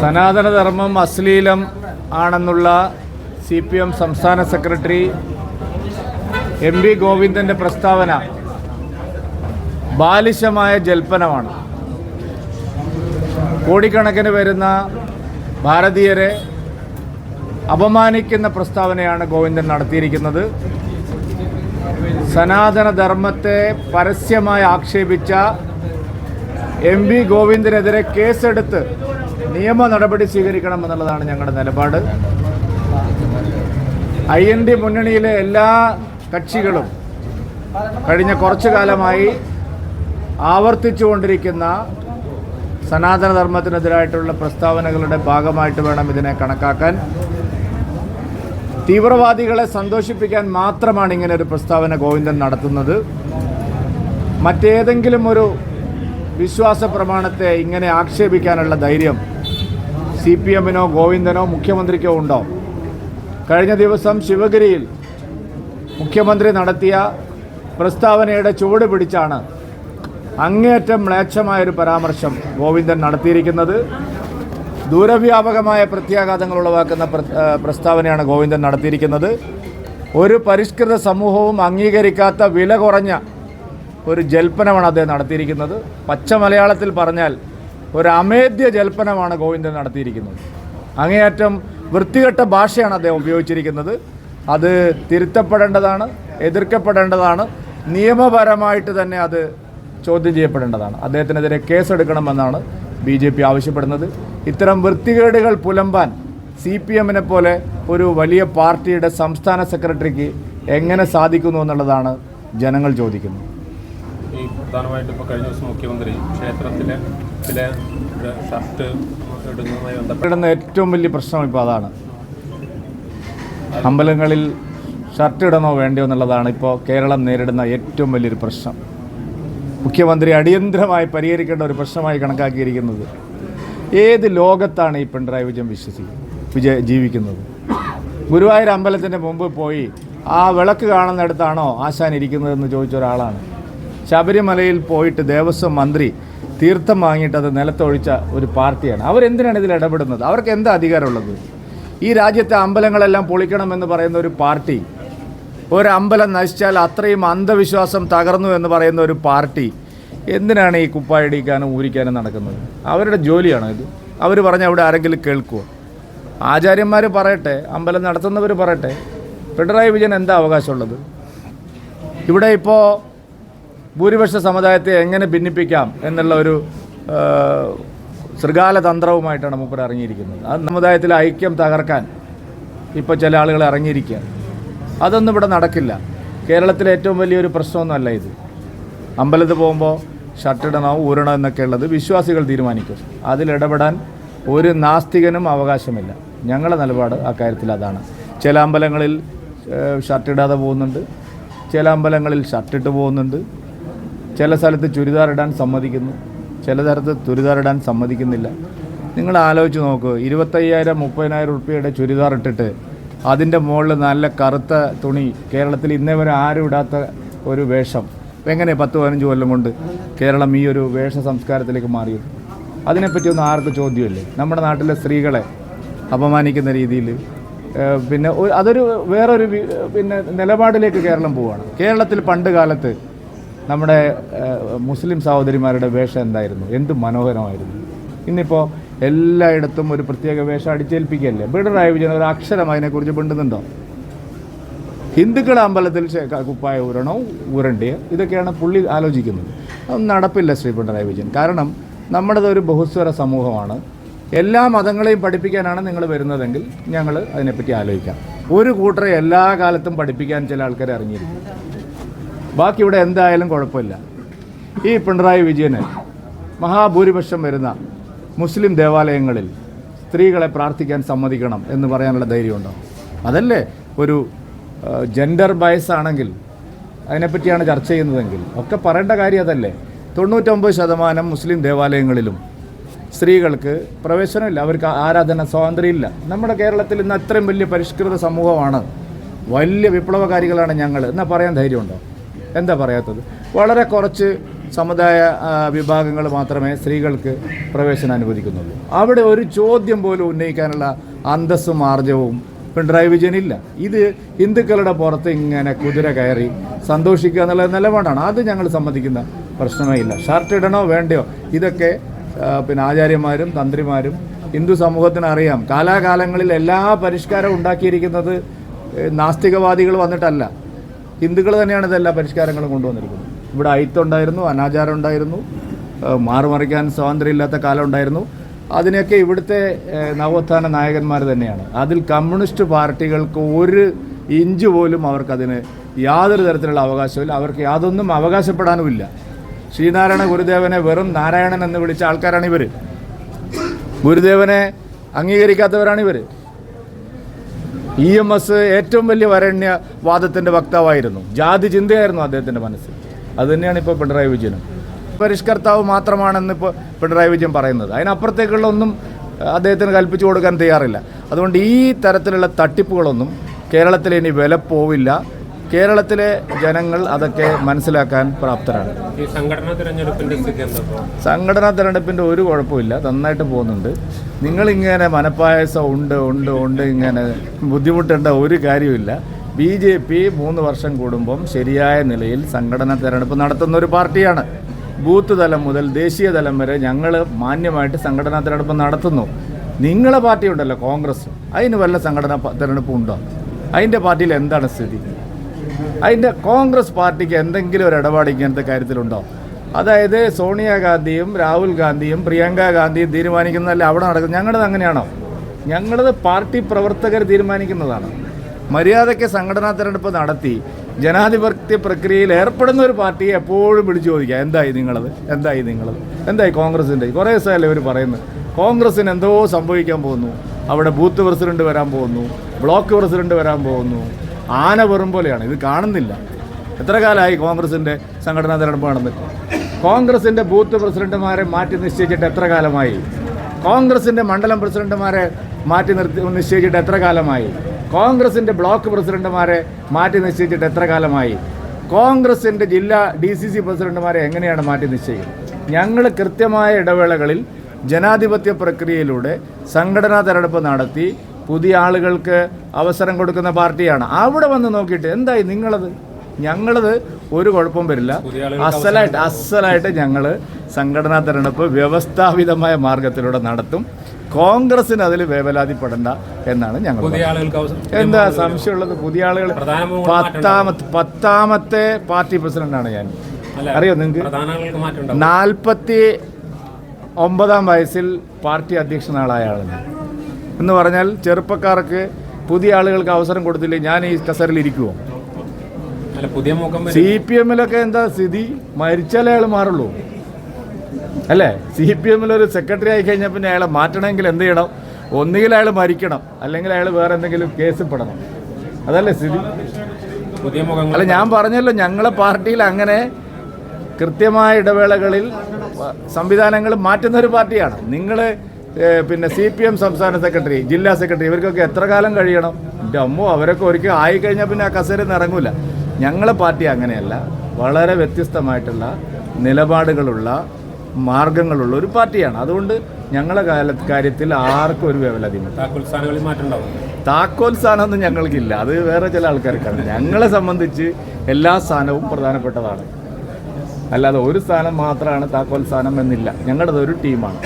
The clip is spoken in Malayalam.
സനാതനധർമ്മം അശ്ലീലം ആണെന്നുള്ള സി പി എം സംസ്ഥാന സെക്രട്ടറി എം വി ഗോവിന്ദന്റെ പ്രസ്താവന ബാലിശമായ ജൽപ്പനമാണ്. കോടിക്കണക്കിന് വരുന്ന ഭാരതീയരെ അപമാനിക്കുന്ന പ്രസ്താവനയാണ് ഗോവിന്ദൻ നടത്തിയിരിക്കുന്നത്. സനാതനധർമ്മത്തെ പരസ്യമായി ആക്ഷേപിച്ച എം വി ഗോവിന്ദനെതിരെ കേസെടുത്ത് നിയമ നടപടി സ്വീകരിക്കണം എന്നുള്ളതാണ് ഞങ്ങളുടെ നിലപാട്. ഐ എൻ ഡി മുന്നണിയിലെ എല്ലാ കക്ഷികളും കഴിഞ്ഞ കുറച്ചു കാലമായി ആവർത്തിച്ചുകൊണ്ടിരിക്കുന്ന സനാതനധർമ്മത്തിനെതിരായിട്ടുള്ള പ്രസ്താവനകളുടെ ഭാഗമായിട്ട് വേണം ഇതിനെ കണക്കാക്കാൻ. തീവ്രവാദികളെ സന്തോഷിപ്പിക്കാൻ മാത്രമാണ് ഇങ്ങനെ ഒരു പ്രസ്താവന ഗോവിന്ദൻ നടത്തുന്നത്. മറ്റേതെങ്കിലും ഒരു വിശ്വാസ പ്രമാണത്തെ ഇങ്ങനെ ആക്ഷേപിക്കാനുള്ള ധൈര്യം സി പി എമ്മിനോ ഗോവിന്ദനോ മുഖ്യമന്ത്രിക്കോ ഉണ്ടോ കഴിഞ്ഞ ദിവസം ശിവഗിരിയിൽ മുഖ്യമന്ത്രി നടത്തിയ പ്രസ്താവനയുടെ ചുവട് പിടിച്ചാണ് അങ്ങേയറ്റം മ്ലേച്ഛമായൊരു പരാമർശം ഗോവിന്ദൻ നടത്തിയിരിക്കുന്നത്. ദൂരവ്യാപകമായ പ്രത്യാഘാതങ്ങൾ ഉളവാക്കുന്ന പ്രസ്താവനയാണ് ഗോവിന്ദൻ നടത്തിയിരിക്കുന്നത്. ഒരു പരിഷ്കൃത സമൂഹവും അംഗീകരിക്കാത്ത വില കുറഞ്ഞ ഒരു ജൽപ്പനമാണ് അദ്ദേഹം നടത്തിയിരിക്കുന്നത്. പച്ച മലയാളത്തിൽ പറഞ്ഞാൽ ഒരു അമേദ്യ ജൽപ്പനമാണ് ഗോവിന്ദൻ നടത്തിയിരിക്കുന്നത്. അങ്ങേയറ്റം വൃത്തികെട്ട ഭാഷയാണ് അദ്ദേഹം ഉപയോഗിച്ചിരിക്കുന്നത്. അത് തിരുത്തപ്പെടേണ്ടതാണ് എതിർക്കപ്പെടേണ്ടതാണ് നിയമപരമായിട്ട് തന്നെ അത് ചോദ്യം ചെയ്യപ്പെടേണ്ടതാണ്. അദ്ദേഹത്തിനെതിരെ കേസെടുക്കണമെന്നാണ് ബി ജെ പി ആവശ്യപ്പെടുന്നത്. ഇത്തരം വൃത്തികേടുകൾ പുലമ്പാൻ സി പി എമ്മിനെ പോലെ ഒരു വലിയ പാർട്ടിയുടെ സംസ്ഥാന സെക്രട്ടറിക്ക് എങ്ങനെ സാധിക്കുന്നു എന്നുള്ളതാണ് ജനങ്ങൾ ചോദിക്കുന്നത്. ഈ പ്രധാനമായിട്ടും ഇപ്പോൾ കഴിഞ്ഞ ദിവസം മുഖ്യമന്ത്രി ക്ഷേത്രത്തിലെ ഇടുന്ന ഏറ്റവും വലിയ പ്രശ്നം ഇപ്പോൾ അതാണ്. അമ്പലങ്ങളിൽ ഷർട്ട് ഇടണോ വേണ്ടയോ എന്നുള്ളതാണ് ഇപ്പോൾ കേരളം നേരിടുന്ന ഏറ്റവും വലിയൊരു പ്രശ്നം. മുഖ്യമന്ത്രി അടിയന്തരമായി പരിഹരിക്കേണ്ട ഒരു പ്രശ്നമായി കണക്കാക്കിയിരിക്കുന്നത് ഏത് ലോകത്താണ് ഈ പിണറായി വിജയൻ വിശ്വസിക്കുന്നത് വിജയ ജീവിക്കുന്നത്? ഗുരുവായൂർ അമ്പലത്തിന്റെ മുമ്പ് പോയി ആ വിളക്ക് കാണുന്നിടത്താണോ ആശാൻ ഇരിക്കുന്നതെന്ന് ചോദിച്ച ഒരാളാണ്. ശബരിമലയിൽ പോയിട്ട് ദേവസ്വം മന്ത്രി തീർത്ഥം വാങ്ങിയിട്ട് അത് നിലത്തൊഴിച്ച ഒരു പാർട്ടിയാണ്. അവരെന്തിനാണ് ഇതിൽ ഇടപെടുന്നത്? അവർക്ക് എന്താ അധികാരമുള്ളത്? ഈ രാജ്യത്തെ അമ്പലങ്ങളെല്ലാം പൊളിക്കണമെന്ന് പറയുന്ന ഒരു പാർട്ടി ഒരു അമ്പലം നശിച്ചാൽ അത്രയും അന്ധവിശ്വാസം തകർന്നു എന്ന് പറയുന്ന ഒരു പാർട്ടി എന്തിനാണ് ഈ കുപ്പായടിക്കാനും ഊരിക്കാനും നടക്കുന്നത്? അവരുടെ ജോലിയാണോ ഇത്? അവർ പറഞ്ഞ അവിടെ ആരെങ്കിലും കേൾക്കുമോ ആചാര്യന്മാർ പറയട്ടെ അമ്പലം നടത്തുന്നവർ പറയട്ടെ. പിണറായി വിജയൻ എന്താ അവകാശമുള്ളത്? ഇവിടെ ഇപ്പോൾ ഭൂരിപക്ഷ സമുദായത്തെ എങ്ങനെ ഭിന്നിപ്പിക്കാം എന്നുള്ള ഒരു ശൃഗാല തന്ത്രവുമായിട്ടാണ് മൂപ്പർ ഇറങ്ങിയിരിക്കുന്നത്. ആ സമുദായത്തിലെ ഐക്യം തകർക്കാൻ ഇപ്പോൾ ചില ആളുകൾ ഇറങ്ങിയിരിക്കുക. അതൊന്നും ഇവിടെ നടക്കില്ല. കേരളത്തിലെ ഏറ്റവും വലിയൊരു പ്രശ്നമൊന്നുമല്ല ഇത്. അമ്പലത്തിൽ പോകുമ്പോൾ ഷർട്ടിടണോ ഊരണോ എന്നൊക്കെ ഉള്ളത് വിശ്വാസികൾ തീരുമാനിക്കും. അതിലിടപെടാൻ ഒരു നാസ്തികനും അവകാശമില്ല. ഞങ്ങളുടെ നിലപാട് ആ കാര്യത്തിൽ അതാണ്. ചില അമ്പലങ്ങളിൽ ഷർട്ടിടാതെ പോകുന്നുണ്ട്. ചില അമ്പലങ്ങളിൽ ഷർട്ടിട്ട് പോകുന്നുണ്ട്. ചില സ്ഥലത്ത് ചുരിദാർ ഇടാൻ സമ്മതിക്കുന്നു ചില സ്ഥലത്ത് ചുരിദാർ ഇടാൻ സമ്മതിക്കുന്നില്ല. നിങ്ങൾ ആലോചിച്ച് നോക്കൂ ഇരുപത്തയ്യായിരം മുപ്പതിനായിരം ഉറുപ്പ്യയുടെ ചുരിദാർ ഇട്ടിട്ട് അതിന്റെ മുകളിൽ നല്ല കറുത്ത തുണി കേരളത്തിൽ ഇന്നേ വരെ ആരും ഇടാത്ത ഒരു വേഷം. എങ്ങനെ പത്ത് പതിനഞ്ച് കൊല്ലം കൊണ്ട് കേരളം ഈ ഒരു വേഷ സംസ്കാരത്തിലേക്ക് മാറിയത്? അതിനെപ്പറ്റി ഒന്നും ആർക്കും ചോദ്യമില്ലേ? നമ്മുടെ നാട്ടിലെ സ്ത്രീകളെ അപമാനിക്കുന്ന രീതിയിൽ പിന്നെ അതൊരു വേറൊരു പിന്നെ നിലപാടിലേക്ക് കേരളം പോവുകയാണ്. കേരളത്തിൽ പണ്ട് കാലത്ത് നമ്മുടെ മുസ്ലിം സഹോദരിമാരുടെ വേഷം എന്തായിരുന്നു? എന്ത് മനോഹരമായിരുന്നു? ഇന്നിപ്പോൾ എല്ലായിടത്തും ഒരു പ്രത്യേക വേഷം അടിച്ചേൽപ്പിക്കല്ലേ പിണറായി വിജയൻ ഒരു അക്ഷരം അതിനെക്കുറിച്ച് പിണ്ടുന്നുണ്ടോ ഹിന്ദുക്കളുടെ അമ്പലത്തിൽ കുപ്പായ ഊരണോ ഊരണ്ടിയ ഇതൊക്കെയാണ് പുള്ളി ആലോചിക്കുന്നത്. അത് നടപ്പില്ല ശ്രീ പിണറായി വിജയൻ. കാരണം നമ്മുടേത് ഒരു ബഹുസ്വര സമൂഹമാണ്. എല്ലാ മതങ്ങളെയും പഠിപ്പിക്കാനാണ് നിങ്ങൾ വരുന്നതെങ്കിൽ ഞങ്ങൾ അതിനെപ്പറ്റി ആലോചിക്കാം. ഒരു കൂട്ടരെ എല്ലാ കാലത്തും പഠിപ്പിക്കാൻ ചില ആൾക്കാരെ ഇറങ്ങിയിരിക്കും. ബാക്കി ഇവിടെ എന്തായാലും കുഴപ്പമില്ല. ഈ പിണറായി വിജയന് മഹാഭൂരിപക്ഷം വരുന്ന മുസ്ലിം ദേവാലയങ്ങളിൽ സ്ത്രീകളെ പ്രാർത്ഥിക്കാൻ സമ്മതിക്കണം എന്ന് പറയാനുള്ള ധൈര്യമുണ്ടോ? അതല്ലേ ഒരു ജെൻഡർ ബയസ് ആണെങ്കിൽ അതിനെപ്പറ്റിയാണ് ചർച്ച ചെയ്യുന്നതെങ്കിൽ ഒക്കെ പറയേണ്ട കാര്യം അതല്ലേ. തൊണ്ണൂറ്റൊമ്പത് ശതമാനം മുസ്ലിം ദേവാലയങ്ങളിലും സ്ത്രീകൾക്ക് പ്രവേശനമില്ല. അവർക്ക് ആരാധന സ്വാതന്ത്ര്യമില്ല. നമ്മുടെ കേരളത്തിൽ ഇന്ന് അത്രയും വലിയ പരിഷ്കൃത സമൂഹമാണ്. വലിയ വിപ്ലവകാരികളാണ് ഞങ്ങൾ. എന്നാൽ പറയാൻ ധൈര്യമുണ്ടോ? എന്താ പറയാത്തത്? വളരെ കുറച്ച് സമുദായ വിഭാഗങ്ങൾ മാത്രമേ സ്ത്രീകൾക്ക് പ്രവേശനം അനുവദിക്കുന്നുള്ളൂ. അവിടെ ഒരു ചോദ്യം പോലും ഉന്നയിക്കാനുള്ള അന്തസ്സും ആർജവും പിണറായി വിജയനില്ല ഇത് ഹിന്ദുക്കളുടെ പുറത്ത് ഇങ്ങനെ കുതിര കയറി സന്തോഷിക്കുക എന്നുള്ള നിലപാടാണ്. അത് ഞങ്ങൾ സമ്മതിക്കുന്ന പ്രശ്നമേ ഇല്ല. ഷർട്ട് ഇടണോ വേണ്ടയോ? ഇതൊക്കെ പിന്നെ ആചാര്യന്മാരും തന്ത്രിമാരും ഹിന്ദു സമൂഹത്തിന് അറിയാം. കാലാകാലങ്ങളിൽ എല്ലാ പരിഷ്കാരവും ഉണ്ടാക്കിയിരിക്കുന്നത് നാസ്തികവാദികൾ വന്നിട്ടല്ല. ഹിന്ദുക്കൾ തന്നെയാണ് ഇതെല്ലാ പരിഷ്കാരങ്ങളും കൊണ്ടുവന്നിരിക്കുന്നത്. ഇവിടെ അയിത്തുണ്ടായിരുന്നു അനാചാരം ഉണ്ടായിരുന്നു മാറുമറിക്കാൻ സ്വാതന്ത്ര്യമില്ലാത്ത കാലം ഉണ്ടായിരുന്നു. അതിനൊക്കെ ഇവിടുത്തെ നവോത്ഥാന നായകന്മാർ തന്നെയാണ്. അതിൽ കമ്മ്യൂണിസ്റ്റ് പാർട്ടികൾക്ക് ഒരു ഇഞ്ച് പോലും അവർക്കതിന് യാതൊരു തരത്തിലുള്ള അവകാശമില്ല അവർക്ക് യാതൊന്നും അവകാശപ്പെടാനുമില്ല. ശ്രീനാരായണ ഗുരുദേവനെ വെറും നാരായണൻ എന്ന് വിളിച്ച ആൾക്കാരാണ് ഇവർ ഗുരുദേവനെ അംഗീകരിക്കാത്തവരാണ് ഇവർ ഇ എം എസ് ഏറ്റവും വലിയ വരണ്യ വാദത്തിന്റെ വക്താവായിരുന്നു. ജാതി ചിന്തയായിരുന്നു അദ്ദേഹത്തിന്റെ മനസ്സിൽ. അത് തന്നെയാണ് ഇപ്പോൾ പിണറായി വിജയനും. പരിഷ്കർത്താവ് മാത്രമാണെന്ന് ഇപ്പോൾ പിണറായി വിജയൻ പറയുന്നത്. അതിനപ്പുറത്തേക്കുള്ള ഒന്നും അദ്ദേഹത്തിന് കൽപ്പിച്ചു കൊടുക്കാൻ തയ്യാറില്ല. അതുകൊണ്ട് ഈ തരത്തിലുള്ള തട്ടിപ്പുകളൊന്നും കേരളത്തിൽ ഇനി വില പോവില്ല കേരളത്തിലെ ജനങ്ങൾ അതൊക്കെ മനസ്സിലാക്കാൻ പ്രാപ്തരാണ്? സംഘടനാ തെരഞ്ഞെടുപ്പിന്റെ ഒരു കുഴപ്പമില്ല നന്നായിട്ട് പോകുന്നുണ്ട്. നിങ്ങളിങ്ങനെ മനപ്പായസം ഉണ്ട് ഉണ്ട് ഉണ്ട് ഇങ്ങനെ ബുദ്ധിമുട്ടേണ്ട ഒരു കാര്യമില്ല ബി ജെ പി മൂന്ന് വർഷം കൂടുമ്പം ശരിയായ നിലയിൽ സംഘടനാ തിരഞ്ഞെടുപ്പ് നടത്തുന്ന ഒരു പാർട്ടിയാണ്. ബൂത്ത് തലം മുതൽ ദേശീയ തലം വരെ ഞങ്ങൾ മാന്യമായിട്ട് സംഘടനാ തിരഞ്ഞെടുപ്പ് നടത്തുന്നു. നിങ്ങളെ പാർട്ടി ഉണ്ടല്ലോ കോൺഗ്രസ്. അതിന് വല്ല സംഘടനാ തിരഞ്ഞെടുപ്പ് ഉണ്ടോ? അതിന്റെ പാർട്ടിയിൽ എന്താണ് സ്ഥിതി? അതിന്റെ കോൺഗ്രസ് പാർട്ടിക്ക് എന്തെങ്കിലും ഒരു ഇടപാട് ഇങ്ങനത്തെ കാര്യത്തിലുണ്ടോ? അതായത് സോണിയാഗാന്ധിയും രാഹുൽ ഗാന്ധിയും പ്രിയങ്ക ഗാന്ധിയും തീരുമാനിക്കുന്നതല്ല അവിടെ നടക്കുന്നത്? ഞങ്ങളത് അങ്ങനെയാണോ? ഞങ്ങളത് പാർട്ടി പ്രവർത്തകർ തീരുമാനിക്കുന്നതാണ്. മര്യാദയ്ക്ക് സംഘടനാ തെരഞ്ഞെടുപ്പ് നടത്തി ജനാധിപത്യ പ്രക്രിയയിൽ ഏർപ്പെടുന്ന ഒരു പാർട്ടിയെ എപ്പോഴും വിളിച്ചു ചോദിക്കുക. എന്തായി നിങ്ങളത്? എന്തായി നിങ്ങളത്? എന്തായി കോൺഗ്രസിന്റെ? കുറേ ദിവസമല്ലേ ഇവർ പറയുന്നത്. കോൺഗ്രസ്സിന് എന്തോ സംഭവിക്കാൻ പോകുന്നു. അവിടെ ബൂത്ത് പ്രസിഡന്റ് വരാൻ പോകുന്നു. ബ്ലോക്ക് പ്രസിഡന്റ് വരാൻ പോകുന്നു. ആന വെറും പോലെയാണ്. ഇത് കാണുന്നില്ല. എത്ര കാലമായി കോൺഗ്രസിന്റെ സംഘടനാ തെരഞ്ഞെടുപ്പ് നടന്നിട്ട് കോൺഗ്രസിന്റെ ബൂത്ത് പ്രസിഡന്റുമാരെ മാറ്റി നിശ്ചയിച്ചിട്ട് എത്ര കാലമായി? കോൺഗ്രസിന്റെ മണ്ഡലം പ്രസിഡന്റുമാരെ മാറ്റി നിർത്തി നിശ്ചയിച്ചിട്ട് എത്ര കാലമായി? കോൺഗ്രസിന്റെ ബ്ലോക്ക് പ്രസിഡന്റുമാരെ മാറ്റി നിശ്ചയിച്ചിട്ട് എത്ര കാലമായി? കോൺഗ്രസിന്റെ ജില്ലാ ഡി സി സി പ്രസിഡന്റുമാരെ എങ്ങനെയാണ് മാറ്റി നിശ്ചയിക്കുന്നത്? ഞങ്ങൾ കൃത്യമായ ഇടവേളകളിൽ ജനാധിപത്യ പ്രക്രിയയിലൂടെ സംഘടനാ തെരഞ്ഞെടുപ്പ് നടത്തി പുതിയ ആളുകൾക്ക് അവസരം കൊടുക്കുന്ന പാർട്ടിയാണ്. അവിടെ വന്ന് നോക്കിയിട്ട് എന്തായി നിങ്ങളത്? ഞങ്ങളത് ഒരു കുഴപ്പം വരില്ല. അസലായിട്ട് അസലായിട്ട് ഞങ്ങൾ സംഘടനാ തെരഞ്ഞെടുപ്പ് വ്യവസ്ഥാപിതമായ മാർഗത്തിലൂടെ നടത്തും. കോൺഗ്രസിന് അതിൽ വേവലാതിപ്പെടണ്ട എന്നാണ് ഞങ്ങൾ എന്താ സംശയമുള്ളത്? പുതിയ ആളുകൾ പത്താമത്തെ പത്താമത്തെ പാർട്ടി പ്രസിഡന്റാണ് ഞാൻ. അറിയോ നിങ്ങൾക്ക്? നാൽപ്പത്തി ഒമ്പതാം വയസ്സിൽ പാർട്ടി അധ്യക്ഷനാളായ ആളാണ് എന്ന് പറഞ്ഞാൽ ചെറുപ്പക്കാർക്ക് പുതിയ ആളുകൾക്ക് അവസരം കൊടുത്തില്ലേ ഞാൻ ഈ കസറിൽ ഇരിക്കുമോ പുതിയ സി പി എമ്മിലൊക്കെ എന്താ സ്ഥിതി? മരിച്ചാലേ അയാൾ മാറുള്ളൂ. അല്ലേ? സി പി എമ്മിൽ ഒരു സെക്രട്ടറി ആയി കഴിഞ്ഞാൽ പിന്നെ അയാളെ മാറ്റണമെങ്കിൽ എന്ത് ചെയ്യണം? ഒന്നുകിൽ അയാൾ മരിക്കണം അല്ലെങ്കിൽ അയാൾ വേറെ എന്തെങ്കിലും കേസ് പെടണം. അതല്ലേ സ്ഥിതി? പുതിയ മുഖങ്ങൾ അല്ല ഞാൻ പറഞ്ഞല്ലോ ഞങ്ങളെ പാർട്ടിയിൽ അങ്ങനെ കൃത്യമായ ഇടവേളകളിൽ സംവിധാനങ്ങൾ മാറ്റുന്ന ഒരു പാർട്ടിയാണ്. നിങ്ങൾ പിന്നെ സി പി എം സംസ്ഥാന സെക്രട്ടറി ജില്ലാ സെക്രട്ടറി ഇവർക്കൊക്കെ എത്ര കാലം കഴിയണം? എന്റെ അമ്മോ അവരൊക്കെ ഒരിക്കൽ ആയിക്കഴിഞ്ഞാൽ പിന്നെ ആ കസേരയിൽ നിന്ന് ഇറങ്ങൂല. ഞങ്ങളെ പാർട്ടി അങ്ങനെയല്ല വളരെ വ്യത്യസ്തമായിട്ടുള്ള നിലപാടുകളുള്ള മാർഗങ്ങളുള്ള ഒരു പാർട്ടിയാണ്. അതുകൊണ്ട് ഞങ്ങളെ കാല കാര്യത്തിൽ ആർക്കും ഒരു ഉണ്ടാവും? താക്കോൽ സ്ഥാനമൊന്നും ഞങ്ങൾക്കില്ല. അത് വേറെ ചില ആൾക്കാർക്കാണ്. ഞങ്ങളെ സംബന്ധിച്ച് എല്ലാ സ്ഥാനവും പ്രധാനപ്പെട്ടതാണ്. അല്ലാതെ ഒരു സ്ഥാനം മാത്രമാണ് താക്കോൽ സ്ഥാനം എന്നില്ല. ഞങ്ങളുടെ ഒരു ടീമാണ്.